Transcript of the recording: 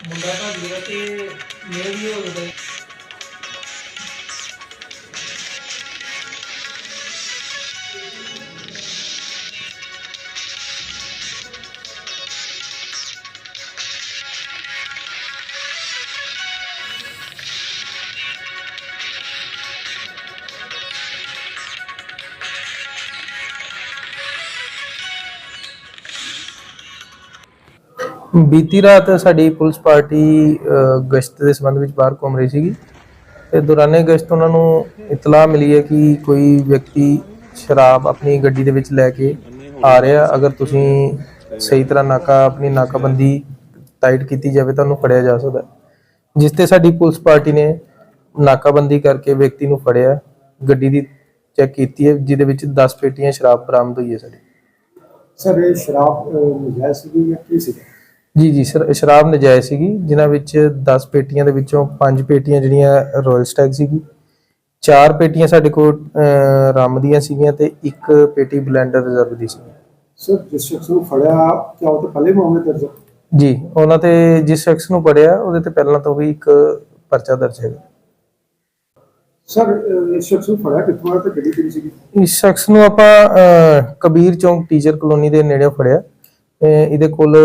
ਮੁੰਡਾ ਭੱਜ ਗਿਆ ਤੇ ਮੇਲ ਵੀ ਹੋ ਗਿਆ ਬੀਤੀ ਰਾਤ ਸਾਡੀ ਪੁਲਿਸ ਪਾਰਟੀ ਗਸ਼ਤ ਦੇ ਸੰਬੰਧ ਵਿੱਚ ਬਾਹਰ ਘੁੰਮ ਰਹੀ ਸੀਗੀ ਤੇ ਦੌਰਾਨੇ ਗਸ਼ਤ ਉਹਨਾਂ ਨੂੰ ਇਤਲਾਹ ਮਿਲੀ ਹੈ ਕਿ ਕੋਈ ਵਿਅਕਤੀ ਸ਼ਰਾਬ ਆਪਣੀ ਗੱਡੀ ਦੇ ਵਿੱਚ ਲੈ ਕੇ ਆ ਰਿਹਾ। ਅਗਰ ਤੁਸੀਂ ਸਹੀ ਤਰ੍ਹਾਂ ਨਾਕਾ, ਆਪਣੀ ਨਾਕਾਬੰਦੀ ਟਾਈਟ ਕੀਤੀ ਜਾਵੇ ਤਾਂ ਉਹਨੂੰ ਫੜਿਆ ਜਾ ਸਕਦਾ। ਜਿਸ ਤੇ ਸਾਡੀ ਪੁਲਿਸ ਪਾਰਟੀ ਨੇ ਨਾਕਾਬੰਦੀ ਕਰਕੇ ਵਿਅਕਤੀ ਨੂੰ ਫੜਿਆ। ਗੱਡੀ ਦੀ ਚੈੱਕ ਕੀਤੀ ਹੈ, ਜਿਹਦੇ ਵਿੱਚ 10 ਪੇਟੀਆਂ ਸ਼ਰਾਬ ਬਰਾਮਦ ਹੋਈ ਹੈ ਸਾਡੀ। ਸਰ, ਇਹ ਸ਼ਰਾਬ ਨਜਾਇਜ਼ ਸੀਗੀ ਜਾਂ ਕੀ ਸੀ ਜੀ ਜੀ ਸਰ ਸ਼ਰਾਬ ਨਜਾਇਜ਼ ਸੀਗੀ ਜਿਨ੍ਹਾਂ ਵਿੱਚ 10 ਪੇਟੀਆਂ ਦੇ ਵਿੱਚੋਂ 5 ਪੇਟੀਆਂ ਜਿਹੜੀਆਂ ਰਾਇਲ ਸਟੈਗ ਸੀਗੀ 4 ਪੇਟੀਆਂ ਸਾਡੇ ਕੋਲ ਅਹ, ਰਮ ਦੀਆਂ ਸੀਗੀਆਂ ਤੇ ਇੱਕ ਪੇਟੀ ਬਲੈਂਡਰ ਰਿਜ਼ਰਵ ਦੀ ਸੀ ਸਰ ਜਿਸ ਸ਼ਖਸ ਨੂੰ ਫੜਿਆ ਕਿਆ ਉਹ ਤੋਂ ਪਹਿਲੇ ਮਾਮਲੇ ਦਰਜ ਹੈ? ਜੀ ਉਹਨਾਂ ਤੇ ਜਿਸ ਸ਼ਖਸ ਨੂੰ ਪੜਿਆ ਉਹਦੇ ਤੇ ਪਹਿਲਾਂ ਤੋਂ ਵੀ ਇੱਕ ਪਰਚਾ ਦਰਜ ਹੈਗਾ। ਸਰ ਅਹ, ਇਸ ਸ਼ਖਸ ਨੂੰ ਫੜਿਆ ਕਿੱਥੋਂ ਆਇਆ ਤੇ ਗੱਡੀ ਕਿਹੜੀ ਸੀਗੀ? ਇਸ ਸ਼ਖਸ ਨੂੰ ਆਪਾਂ ਅਹ, ਕਬੀਰ ਚੌਂਕ ਟੀਚਰ ਕਲੋਨੀ ਦੇ ਨੇੜੇ ਫੜਿਆ। ਅਹ, ਇਹਦੇ ਕੋਲ